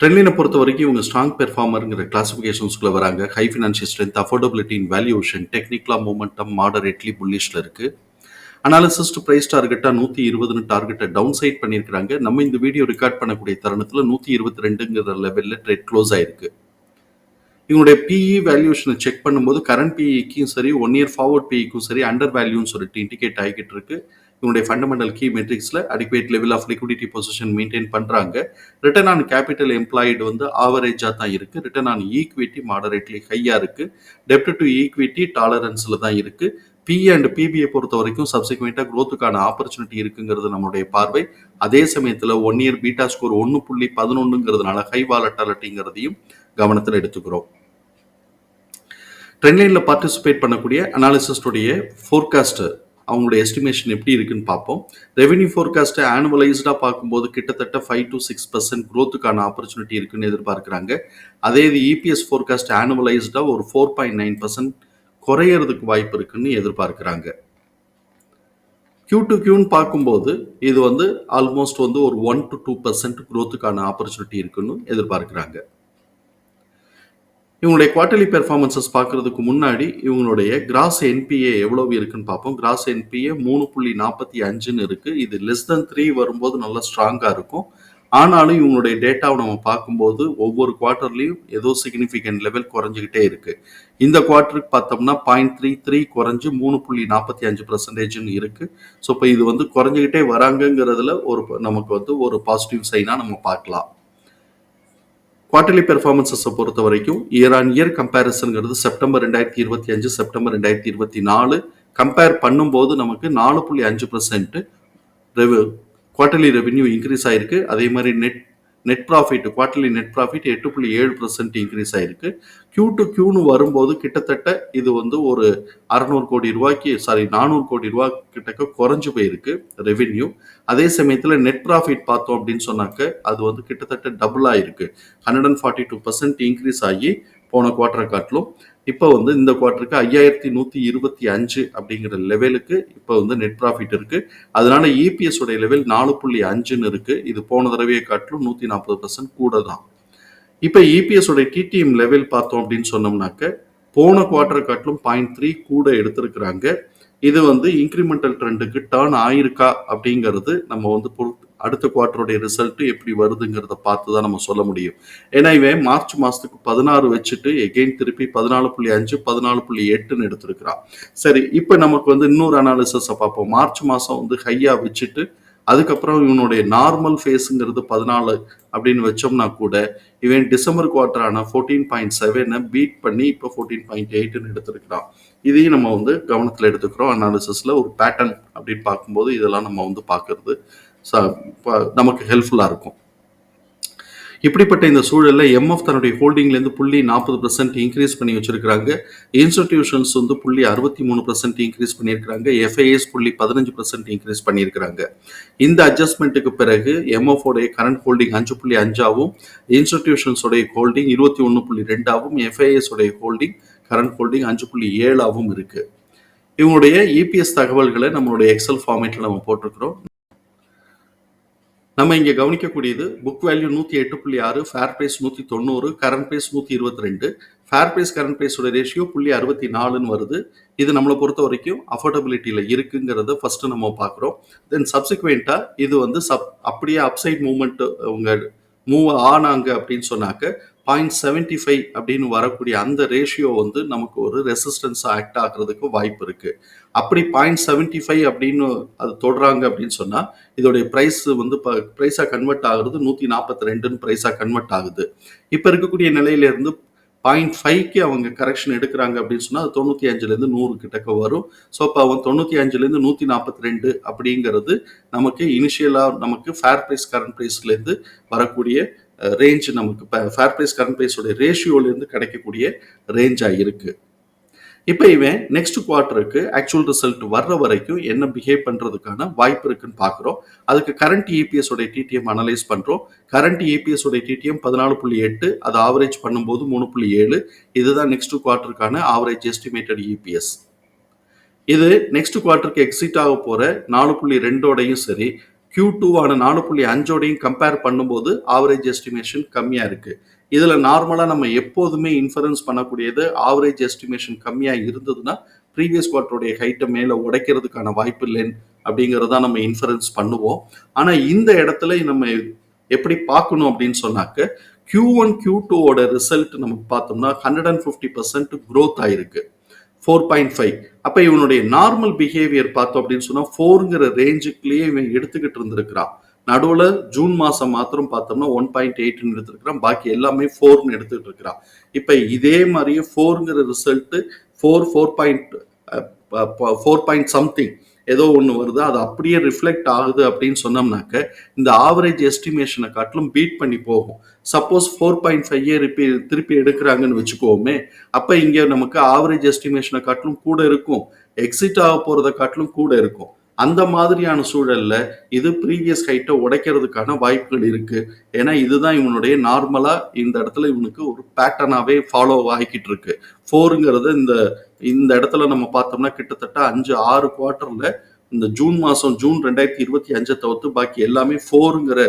ட்ரெண்ட்லைனை பொறுத்த வரைக்கும் இவங்க ஸ்ட்ராங் பெர்ஃபார்மருங்கிற கிளாசிஃபிகேஷன்ஸ்குள்ள வராங்க. High financial strength affordability in valuation டெக்னிக்கலா மூமெண்டம் மாடரேட்லி புல்லிஷில் இருக்கு. அனாலிசிஸ் டு ப்ரைஸ் டார்கெட்டா நூற்றி இருபதுன்னு டார்கெட்டை டவுன் சைட் பண்ணியிருக்காங்க நம்ம இந்த வீடியோ ரெக்கார்ட் பண்ணக்கூடிய தருணத்தில் நூற்றி இருபத்தி ரெண்டுங்கிற லெவலில் ட்ரேட் க்ளோஸ் ஆயிருக்கு. இவங்களுடைய பிஇ வேல்யூஷனை செக் பண்ணும்போது கரண்ட் பிஇக்கும் சரி ஒன் இயர் ஃபார்வர்ட் பிஇக்கும் சரி அண்டர் வேல்யூன்னு சொல்லிட்டு இண்டிகேட் ஆகிக்கிட்டு இருக்குது இவனுடைய fundamental key மெட்ரிக்ஸில் adequate level of liquidity position maintain பண்ணுறாங்க ரிட்டர்ன் ஆன் கேபிட்டல் எம்ப்ளாய்டு வந்து ஆவரேஜாக தான் இருக்குது ரிட்டர்ன் ஆன் ஈக்விட்டி மாடரேட்லி ஹையாக இருக்குது டெப்ட் டு ஈக்விட்டி டாலரன்ஸில் தான் இருக்குது பி அண்ட் பிபிஐ பொறுத்த வரைக்கும் சப்சிக்வெண்ட்டாக க்ரோத்துக்கான ஆப்பர்ச்சுனிட்டி இருக்குங்கிறது நம்மளுடைய பார்வை. அதே சமயத்தில் ஒன் இயர் பீட்டா ஸ்கோர் ஒன்று புள்ளி பதினொன்றுங்கிறதுனால ஹை வாலட்டாலிட்டிங்கிறதையும் கவனத்தில் எடுத்துக்கிறோம். ட்ரெண்ட்லைனில் பார்ட்டிசிபேட் பண்ணக்கூடிய அனாலிசிஸ்டுடைய ஃபோர்காஸ்ட்டு அவங்களோட எஸ்டிமேஷன் எப்படி இருக்குன்னு பார்ப்போம். ரெவென்யூ ஃபோர்காஸ்ட்டை ஆனுவலைஸ்டாக பார்க்கும்போது கிட்டத்தட்ட ஃபைவ் டு சிக்ஸ் பர்சன்ட் க்ரோத்துக்கான ஆப்பர்ச்சுனிட்டி இருக்குன்னு எதிர்பார்க்குறாங்க. அதே இது இபிஎஸ் ஃபோர்காஸ்ட் ஆனுவலைஸ்டாக ஒரு ஃபோர் பாயிண்ட் நைன் பர்சன்ட் குறையறதுக்கு வாய்ப்பு இருக்குன்னு எதிர்பார்க்குறாங்க. கியூ டு கியூன்னு பார்க்கும்போது இது வந்து ஆல்மோஸ்ட் வந்து ஒரு ஒன் டு டூ பர்சன்ட் க்ரோத்துக்கான ஆப்பர்ச்சுனிட்டி இருக்குன்னு எதிர்பார்க்குறாங்க. இவங்களுடைய குவார்டர்லி பெர்ஃபார்மன்சஸ் பார்க்கறதுக்கு முன்னாடி இவங்களுடைய கிராஸ் என்பிஏ எவ்வளவு இருக்குன்னு பார்ப்போம். கிராஸ் என்பிஏ மூணு புள்ளி நாற்பத்தி அஞ்சுன்னு இருக்கு. இது லெஸ் தென் த்ரீ வரும்போது நல்லா ஸ்ட்ராங்காக இருக்கும். ஆனாலும் இவங்களுடைய டேட்டாவை நம்ம பார்க்கும்போது ஒவ்வொரு குவார்ட்டர்லையும் ஏதோ சிக்னிஃபிகண்ட் லெவல் குறைஞ்சிக்கிட்டே இருக்கு. இந்த குவார்ட்டருக்கு பார்த்தோம்னா பாயிண்ட் த்ரீ த்ரீ குறைஞ்சு மூணு புள்ளி நாற்பத்தி அஞ்சு பர்சன்டேஜ்னு இருக்கு. ஸோ இப்போ இது வந்து குறைஞ்சிக்கிட்டே வராங்கங்கிறதுல ஒரு நமக்கு வந்து ஒரு பாசிட்டிவ் சைனாக நம்ம பார்க்கலாம். குவார்டர்லி பெர்ஃபார்மன்ஸஸை பொறுத்த வரைக்கும் இயர் ஆன் இயர் கம்பேரிசனுங்கிறது செப்டம்பர் ரெண்டாயிரத்தி இருபத்தி அஞ்சு செப்டம்பர் ரெண்டாயிரத்தி இருபத்தி நாலு. கம்பேர் பண்ணும்போது நமக்கு நாலு புள்ளி அஞ்சு percent rev quarterly revenue increase ஆயிருக்கு. அதே மாதிரி net net profit quarterly net profit எட்டு புள்ளி ஏழு பர்சன்ட் இன்க்ரீஸ் ஆயிருக்கு. கியூ டு கியூன்னு வரும்போது கிட்டத்தட்ட இது வந்து ஒரு அறநூறு கோடி ரூபாய்க்கு சாரி நானூறு கோடி ரூபா கிட்டக்க குறைஞ்சு போயிருக்கு ரெவென்யூ அதே சமயத்தில் நெட் ப்ராஃபிட் பார்த்தோம் அப்படின்னு சொன்னாக்க அது வந்து கிட்டத்தட்ட டபுள் ஆயிருக்கு. Hundred and forty two percent increase ஆகி போன குவார்டரை காட்டிலும். இப்போ வந்து இந்த குவார்ட்டருக்கு ஐயாயிரத்தி நூற்றி இருபத்தி அஞ்சு அப்படிங்கிற லெவலுக்கு இப்போ வந்து நெட் ப்ராஃபிட் இருக்குது அதனால இபிஎஸ் உடைய லெவல் நாலு புள்ளி அஞ்சுன்னு இருக்குது இது போன தடவையை காட்டிலும் நூற்றி நாற்பது பர்சன்ட் கூட தான் இப்போ இபிஎஸ் உடைய டிடிஎம் லெவல் பார்த்தோம் அப்படின்னு சொன்னோம்னாக்க போன குவார்ட்டரை காட்டிலும் பாயிண்ட் த்ரீ கூட எடுத்திருக்கிறாங்க. இது வந்து இன்க்ரிமெண்டல் ட்ரெண்டுக்கு டேர்ன் ஆயிருக்கா அப்படிங்கிறது நம்ம வந்து பொறுத்து அடுத்த குவார்டருடைய ரிசல்ட் எப்படி வருதுங்கிறத பார்த்து தான் நம்ம சொல்ல முடியும். ஏன்னா இவன் மார்ச் மாதத்துக்கு பதினாறு வச்சுட்டு எகெயின் திருப்பி பதினாலு புள்ளி அஞ்சு பதினாலு புள்ளி எட்டுன்னு எடுத்திருக்கிறான். சரி இப்போ நமக்கு வந்து இன்னொரு அனாலிசிஸை பார்ப்போம். மார்ச் மாதம் வந்து ஹையாக வச்சுட்டு அதுக்கப்புறம் இவனுடைய நார்மல் ஃபேஸுங்கிறது பதினாலு அப்படின்னு வச்சோம்னா கூட இவன் டிசம்பர் குவார்டரான ஃபோர்டீன் பாயிண்ட் செவனை பீட் பண்ணி இப்போ ஃபோர்டீன் பாயிண்ட் எயிட்னு எடுத்திருக்கிறான். இதையும் நம்ம வந்து கவனத்தில் எடுத்துக்கிறோம். அனாலிசிஸில் ஒரு பேட்டர்ன் அப்படின்னு பார்க்கும்போது இதெல்லாம் நம்ம வந்து பார்க்கறது. நமக்கு ஹெல்ப்ஃபுல்லாக இருக்கும். இப்படிப்பட்ட இந்த சூழலில் எம்எஃப் தன்னுடைய ஹோல்டிங்லேருந்து புள்ளி நாற்பது பர்சன்ட் இன்க்ரீஸ் பண்ணி வச்சிருக்கிறாங்க. இன்ஸ்டிடியூஷன்ஸ் வந்து புள்ளி அறுபத்தி மூணு பர்சன்ட் இன்க்ரீஸ் பண்ணியிருக்கிறாங்க. எஃப்ஐஎஸ் புள்ளி பதினஞ்சு பர்சன்ட் இன்க்ரீஸ் பண்ணியிருக்கிறாங்க. இந்த அட்ஜஸ்ட்மெண்ட்டுக்கு பிறகு எம்எஃப்ஓடைய கரண்ட் ஹோல்டிங் அஞ்சு புள்ளி அஞ்சாவும் இன்ஸ்டிடியூஷன்ஸோடைய ஹோல்டிங் இருபத்தி ஒன்று புள்ளி ரெண்டாவும் எஃப்ஐஎஸ் உடைய ஹோல்டிங் கரண்ட் ஹோல்டிங் அஞ்சு புள்ளி ஏழாவும் இருக்குது இவங்களுடைய இபிஎஸ் தகவல்களை நம்மளுடைய எக்ஸல் ஃபார்மேட்டில் நம்ம போட்டிருக்கிறோம். நம்ம இங்கே கவனிக்கக்கூடியது புக் வேல்யூ நூற்றி எட்டு புள்ளி ஆறு ஃபேர் ப்ரைஸ் நூற்றி தொண்ணூறு கரண்ட் ப்ரைஸ் நூற்றி இருபத்தி ரெண்டு. ஃபேர் ப்ரைஸ் கரண்ட் ப்ரைஸோட ரேஷியோ புள்ளி அறுபத்தி நாலுன்னு வருது. இது நம்மளை பொறுத்த வரைக்கும் அஃபோர்டபிலிட்டியில் இருக்குங்கிறத ஃபர்ஸ்ட் நம்ம பார்க்குறோம். தென் சப்சிக்வெண்ட்டாக இது வந்து சப் அப்படியே அப்சைட் மூமெண்ட் உங்கள் மூவ் ஆனாங்க அப்படின்னு சொன்னாக்க பாயிண்ட் செவன்டி ஃபைவ் அப்படின்னு வரக்கூடிய அந்த ரேஷியோ வந்து நமக்கு ஒரு ரெசிஸ்டன்ஸ் ஆக்ட் ஆகிறதுக்கு வாய்ப்பு இருக்கு. அப்படி பாயிண்ட் செவன்டி ஃபைவ் அப்படின்னு அது தொடுறாங்க அப்படின்னு சொன்னா இதோடைய ப்ரைஸ் வந்து ப்ரைஸாக கன்வெர்ட் ஆகுறது நூற்றி நாற்பத்தி ரெண்டுன்னு ப்ரைஸாக கன்வெர்ட் ஆகுது. இப்போ இருக்கக்கூடிய நிலையில இருந்து பாயிண்ட் ஃபைவ்க்கு அவங்க கரெக்ஷன் எடுக்கிறாங்க அப்படின்னு சொன்னால் அது தொண்ணூற்றி அஞ்சுலேருந்து நூறு கிட்டக்க வரும். ஸோ இப்போ அவன் தொண்ணூற்றி அஞ்சுலேருந்து நூற்றி நாற்பத்தி ரெண்டு அப்படிங்கிறது நமக்கு இனிஷியலாக நமக்கு ஃபேர் ப்ரைஸ் கரண்ட் ப்ரைஸ்லேருந்து வரக்கூடிய ரேஞ்ச் நமக்கு ஃபேர் ப்ரைஸ் கரண்ட் ப்ரைஸோடைய ரேஷியோலேருந்து கிடைக்கக்கூடிய ரேஞ்சாக இருக்கு. இப்போ இவன் நெக்ஸ்ட் குவார்ட்டருக்கு ஆக்சுவல் ரிசல்ட் வர்ற வரைக்கும் என்ன பிஹேவ் பண்ணுறதுக்கான வாய்ப்பு இருக்குன்னு பார்க்குறோம் அதுக்கு கரண்ட் இபிஎஸ் உடைய டிடிஎம் அனலைஸ் பண்ணுறோம் கரண்ட் இபிஎஸ் உடைய டிடிஎம் பதினாலு புள்ளி எட்டு அதை ஆவரேஜ் பண்ணும்போது மூணு புள்ளி ஏழு. இதுதான் நெக்ஸ்ட் குவார்ட்டருக்கான ஆவரேஜ் எஸ்டிமேட்டட் இபிஎஸ் இது நெக்ஸ்ட் குவார்ட்டருக்கு எக்ஸிட் ஆக போகிற நாலு புள்ளி ரெண்டோடையும் சரி கியூ டூவான நாலு புள்ளி அஞ்சோடையும் கம்பேர் பண்ணும்போது ஆவரேஜ் எஸ்டிமேஷன் கம்மியாக இருக்குது இதில் நார்மலாக நம்ம எப்போதுமே இன்ஃபரன்ஸ் பண்ணக்கூடியது ஆவரேஜ் எஸ்டிமேஷன் கம்மியாக இருந்ததுன்னா ப்ரீவியஸ் குவார்ட்டருடைய ஹைட்டை மேலே உடைக்கிறதுக்கான வாய்ப்பு இல்லைன்னு அப்படிங்கிறதா நம்ம இன்ஃபரன்ஸ் பண்ணுவோம். ஆனால் இந்த இடத்துல நம்ம எப்படி பார்க்கணும் அப்படின்னு சொன்னாக்க கியூ ஒன் கியூ டூவோட ரிசல்ட் நமக்கு பார்த்தோம்னா hundred and fifty percent growth ஆயிருக்கு. ஃபோர் பாயிண்ட் ஃபைவ் அப்போ இவனுடைய நார்மல் பிஹேவியர் பார்த்தோம் அப்படின்னு சொன்னால் ஃபோருங்கிற ரேஞ்சுக்குள்ளேயே இவன் எடுத்துக்கிட்டு இருந்திருக்கிறான். நடுவில் ஜூன் மாதம் மாத்திரம் பார்த்தோம்னா ஒன் பாயிண்ட் எயிட்னு எடுத்துருக்கிறான். பாக்கி எல்லாமே ஃபோர்னு எடுத்துக்கிட்டு இருக்கிறான். இப்போ இதே மாதிரியே ஃபோருங்கிற result four four point four point something ஏதோ ஒன்று வருது அது அப்படியே ரிஃப்ளெக்ட் ஆகுது அப்படின்னு சொன்னோம்னாக்க இந்த ஆவரேஜ் எஸ்டிமேஷனை காட்டிலும் பீட் பண்ணி போகும். சப்போஸ் ஃபோர் பாயிண்ட் ஃபைவ் திருப்பி திருப்பி எடுக்கிறாங்கன்னு வச்சுக்கோமே அப்போ இங்கே நமக்கு ஆவரேஜ் எஸ்டிமேஷனை காட்டிலும் கூட இருக்கும். எக்ஸிட் ஆக போகிறத காட்டிலும் கூட இருக்கும். அந்த மாதிரியான சூழல்ல இது ப்ரீவியஸ் ஹைட்டை உடைக்கிறதுக்கான வாய்ப்புகள் இருக்கு. ஏன்னா இதுதான் இவனுடைய நார்மலா இந்த இடத்துல இவனுக்கு ஒரு பேட்டர்னாவே ஃபாலோ ஆகிக்கிட்டு இருக்கு. ஃபோருங்கிறது இந்த இந்த இடத்துல நம்ம பார்த்தோம்னா கிட்டத்தட்ட அஞ்சு ஆறு குவார்ட்டர்ல இந்த ஜூன் மாதம் ஜூன் ரெண்டாயிரத்தி இருபத்தி அஞ்சை தவிர்த்து பாக்கி எல்லாமே ஃபோருங்கிற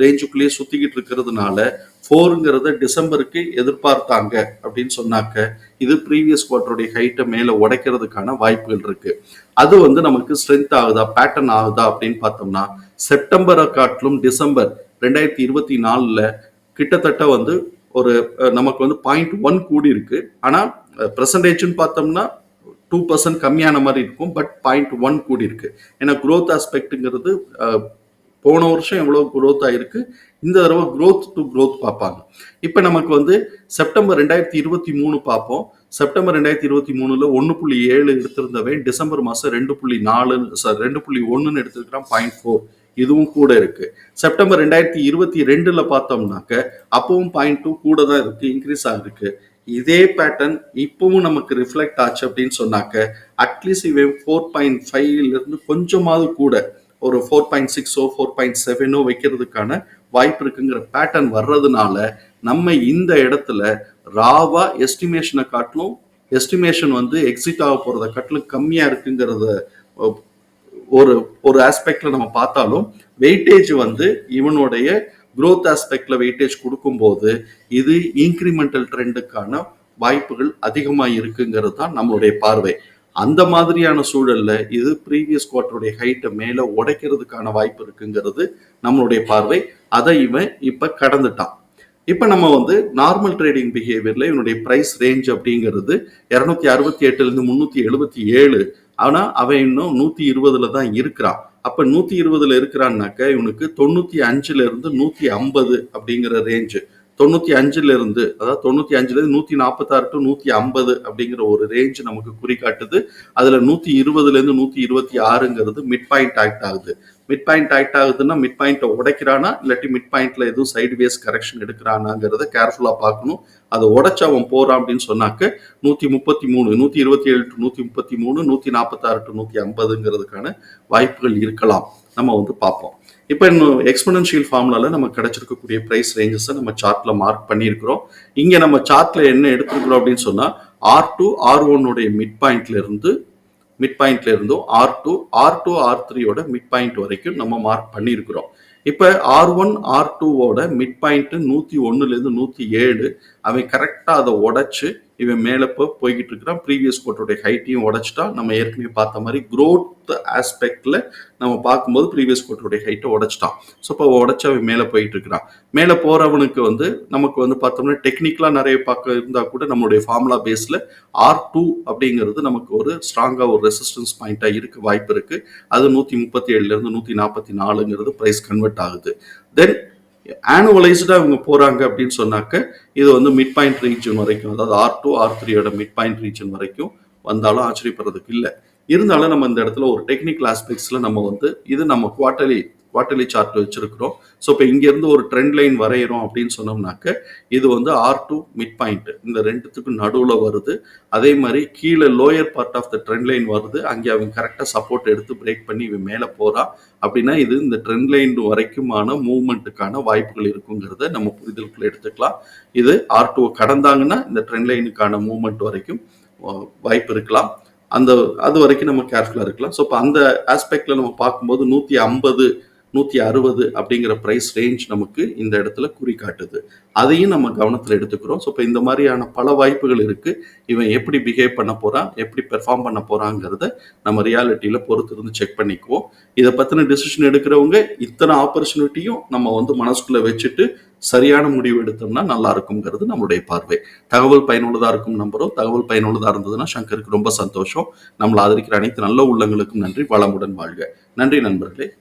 ரேஞ்சுக்குள்ளேயே சுத்திக்கிட்டு இருக்கிறதுனால ஃபோருங்கிறத டிசம்பருக்கு எதிர்பார்த்தாங்க அப்படின்னு சொன்னாக்க இது ப்ரீவியஸ் குவார்டருடைய ஹைட்டை மேலே உடைக்கிறதுக்கான வாய்ப்புகள் இருக்கு. அது வந்து நமக்கு ஸ்ட்ரென்த் ஆகுதா பேட்டர்ன் ஆகுதா அப்படின்னு பார்த்தோம்னா செப்டம்பரை காட்டிலும் டிசம்பர் ரெண்டாயிரத்தி இருபத்தி நாலில் கிட்டத்தட்ட வந்து ஒரு நமக்கு வந்து பாயிண்ட் ஒன் கூடி இருக்கு ஆனால் ப்ரெசன்டேஜ்னு பார்த்தோம்னா டூ பர்சன்ட் கம்மியான மாதிரி இருக்கும் பட் பாயிண்ட் ஒன் கூடி இருக்கு. ஏன்னா க்ரோத் ஆஸ்பெக்ட்டுங்கிறது போன வருஷம் எவ்வளோ குரோத் ஆயிருக்கு இந்த தடவை க்ரோத் டு க்ரோத் பார்ப்பாங்க. இப்போ நமக்கு வந்து செப்டம்பர் ரெண்டாயிரத்தி இருபத்தி மூணு பார்ப்போம். செப்டம்பர் ரெண்டாயிரத்தி இருபத்தி மூணுல ஒன்று புள்ளி ஏழு எடுத்திருந்தவன் டிசம்பர் மாதம் ரெண்டு புள்ளி நாலு சார் ரெண்டு புள்ளி ஒன்றுன்னு எடுத்துருக்கிறான் பாயிண்ட் ஃபோர் இதுவும் கூட இருக்கு. செப்டம்பர் ரெண்டாயிரத்தி இருபத்தி ரெண்டுல பார்த்தோம்னாக்க அப்பவும் பாயிண்ட் டூ கூட தான் இருக்கு இன்க்ரீஸ் ஆகிருக்கு இதே பேட்டர்ன் இப்பவும் நமக்கு ரிஃப்ளெக்ட் ஆச்சு அப்படின்னு சொன்னாக்க அட்லீஸ்ட் இவன் ஃபோர் பாயிண்ட் ஃபைவ்ல இருந்து கொஞ்சமாவது கூட ஒரு ஃபோர் பாயிண்ட் சிக்ஸோ ஃபோர் பாயிண்ட் செவனோ வைக்கிறதுக்கான வாய்ப்பு இருக்குங்கிற பேட்டர்ன் வர்றதுனால நம்ம இந்த இடத்துல ராவா எஸ்டிமேஷனை காட்டிலும் எஸ்டிமேஷன் வந்து எக்ஸிட் ஆக போறத காட்டிலும் கம்மியா இருக்குங்கிறத ஒரு ஒரு ஆஸ்பெக்ட்ல நம்ம பார்த்தாலும் வெயிட்டேஜ் வந்து இவனுடைய குரோத் ஆஸ்பெக்ட்ல வெயிட்டேஜ் கொடுக்கும்போது இது இன்க்ரிமெண்டல் ட்ரெண்டுக்கான வாய்ப்புகள் அதிகமாக இருக்குங்கிறது தான் நம்மளுடைய பார்வை. அந்த மாதிரியான சூழல்ல இது ப்ரீவியஸ் குவார்டருடைய ஹைட்டை மேலே உடைக்கிறதுக்கான வாய்ப்பு இருக்குங்கிறது நம்மளுடைய பார்வை. அதை இவன் இப்போ கடந்துட்டான். இப்போ நம்ம வந்து நார்மல் ட்ரேடிங் பிஹேவியரில் இவனுடைய ப்ரைஸ் ரேஞ்ச் அப்படிங்கிறது இரநூத்தி அறுபத்தி எட்டுலேருந்து முந்நூற்றி எழுபத்தி ஏழு. ஆனால் அவன் இன்னும் நூற்றி இருபதுல தான் இருக்கிறான். அப்ப நூத்தி இருபதுல இருக்கிறான்னாக்க இவனுக்கு தொண்ணூத்தி அஞ்சுல இருந்து நூத்தி ஐம்பது அப்படிங்கிற ரேஞ்சு தொண்ணூத்தி அஞ்சுல இருந்து அதாவது தொண்ணூத்தி அஞ்சுல இருந்து நூத்தி நாற்பத்தாறு டு நூத்தி ஐம்பது அப்படிங்கிற ஒரு ரேஞ்ச் நமக்கு குறிக்காட்டுது அதுல நூத்தி இருபதுல இருந்து நூத்தி இருபத்தி ஆறுங்கிறது மிட் பாயிண்ட் ஆக்ட் ஆகுது. மிட் பாயிண்ட் ஆக்ட் ஆகுதுன்னா மிட் பாயிண்ட்டை உடைக்கிறானா? இல்லாட்டி மிட் பாயிண்ட்ல எதுவும் சைடு வேஸ் கரெக்ஷன் எடுக்கிறானாங்கிறத கேர்ஃபுல்லாக பார்க்கணும். அதை உடைச்சு அவன் போறான் அப்படின்னு சொன்னாக்க நூற்றி முப்பத்தி மூணு நூற்றி இருபத்தி ஏழு டு நூற்றி முப்பத்தி மூணு நூற்றி நாற்பத்தாறு டு நூற்றி ஐம்பதுங்கிறதுக்கான வாய்ப்புகள் இருக்கலாம். நம்ம வந்து பார்ப்போம். இப்போ இன்னும் எக்ஸ்பனன்ஷியல் ஃபார்முலால நம்ம கிடைச்சிருக்கக்கூடிய ப்ரைஸ் ரேஞ்சஸை நம்ம சார்ட்ல மார்க் பண்ணியிருக்கிறோம். இங்கே நம்ம சார்ட்ல என்ன எடுத்திருக்கிறோம் அப்படின்னு சொன்னா ஆர் டூ ஆர் ஒன்னுடைய மிட் பாயிண்ட்ல இருந்து மிட் பாயிண்ட்ல இருந்தும். R two R two R த்ரீயோட மிட் பாயிண்ட் வரைக்கும் நம்ம மார்க் பண்ணியிருக்கிறோம். இப்போ ஆர் ஒன் ஆர் டூவோட மிட் பாயிண்ட்டு நூற்றி ஒன்றுலேருந்து நூற்றி ஏழு அவன் கரெக்டாக அதை உடைச்சு இவன் மேலே போய்கிட்டு இருக்கிறான். ப்ரீவியஸ் கோட்டோடைய ஹைட்டையும் உடச்சிட்டா நம்ம ஏற்கனவே பார்த்த மாதிரி க்ரோத் ஆஸ்பெக்டில் நம்ம பார்க்கும்போது ப்ரீவியஸ் கோட்டோடைய ஹைட்டை உடச்சிட்டான். ஸோ இப்போ உடைச்சு அவன் மேலே போயிட்டு இருக்கிறான். மேலே போகிறவனுக்கு வந்து நமக்கு வந்து பார்த்தோம்னா டெக்னிக்கலாக நிறைய பார்க்க இருந்தால் கூட நம்மளுடைய ஃபார்முலா பேஸில் ஆர் டூ அப்படிங்கிறது நமக்கு ஒரு ஸ்ட்ராங்காக ஒரு ரெசிஸ்டன்ஸ் பாயிண்ட்டாக இருக்க வாய்ப்பு இருக்குது அது நூற்றி முப்பத்தி ஏழுலேருந்து நூற்றி நாற்பத்தி நாலுங்கிறது ப்ரைஸ் கன்வெர்ட் ஆகுது. தென் ஆனுவலைஸ்டாக இவங்க போகிறாங்க அப்படின்னு சொன்னாக்க இது வந்து மிட் பாயிண்ட் ரீஜன் வரைக்கும் அதாவது ஆர் டூ ஆர் த்ரீயோட மிட் பாயிண்ட் ரீஜன் வரைக்கும் வந்தாலும் ஆச்சரியப்படுறதுக்கு இல்லை. இருந்தாலும் நம்ம இந்த இடத்துல ஒரு டெக்னிக்கல் ஆஸ்பெக்ட்ஸில் நம்ம வந்து இது நம்ம குவார்ட்டர்லி குவார்ட்டர்லி சார்ட் வச்சிருக்கிறோம். ஸோ இப்போ இங்கேருந்து ஒரு ட்ரெண்ட் லைன் வரைகிறோம் அப்படின்னு சொன்னோம்னாக்க இது வந்து ஆர் டூ மிட் பாயிண்ட் இந்த ரெண்டுத்துக்கும் நடுவில் வருது. அதே மாதிரி கீழே lower part of the trend line வருது. அங்கே அவங்க கரெக்டாக சப்போர்ட் எடுத்து பிரேக் பண்ணி இவன் மேலே போகிறா அப்படின்னா இது இந்த ட்ரெண்ட் லைன் வரைக்குமான மூவ்மெண்ட்டுக்கான வாய்ப்புகள் இருக்குங்கிறத நம்ம புரிதலுக்குள்ள எடுத்துக்கலாம். இது ஆர் டூ கடந்தாங்கன்னா இந்த ட்ரெண்ட் லைனுக்கான மூவ்மெண்ட் வரைக்கும் வாய்ப்பு இருக்கலாம். அந்த அது வரைக்கும் நம்ம கேர்ஃபுல்லாக இருக்கலாம். ஸோ இப்போ அந்த ஆஸ்பெக்ட்ல நம்ம பார்க்கும்போது நூற்றி ஐம்பது நூற்றி அறுபது அப்படிங்கிற ப்ரைஸ் ரேஞ்ச் நமக்கு இந்த இடத்துல குறி காட்டுது. அதையும் நம்ம கவனத்தில் எடுத்துக்கிறோம். ஸோ இப்போ இந்த மாதிரியான பல வாய்ப்புகள் இருக்கு. இவன் எப்படி பிஹேவ் பண்ண போறான் எப்படி பெர்ஃபார்ம் பண்ண போறாங்கிறத நம்ம ரியாலிட்டியில பொறுத்து இருந்து செக் பண்ணிக்குவோம். இதை பத்தின டிசிஷன் எடுக்கிறவங்க இத்தனை ஆப்பர்ச்சுனிட்டியும் நம்ம வந்து மனசுக்குள்ள வச்சுட்டு சரியான முடிவு எடுத்தோம்னா நல்லா இருக்குங்கிறது நம்மளுடைய பார்வை. தகவல் பயனுள்ளதா இருக்கும் நம்புறோம். தகவல் பயனுள்ளதா இருந்ததுன்னா சங்கருக்கு ரொம்ப சந்தோஷம். நம்மளை ஆதரிக்கிற அனைத்து நல்ல உள்ளங்களுக்கும் நன்றி. வளமுடன் வாழ்க. நன்றி நண்பர்களே.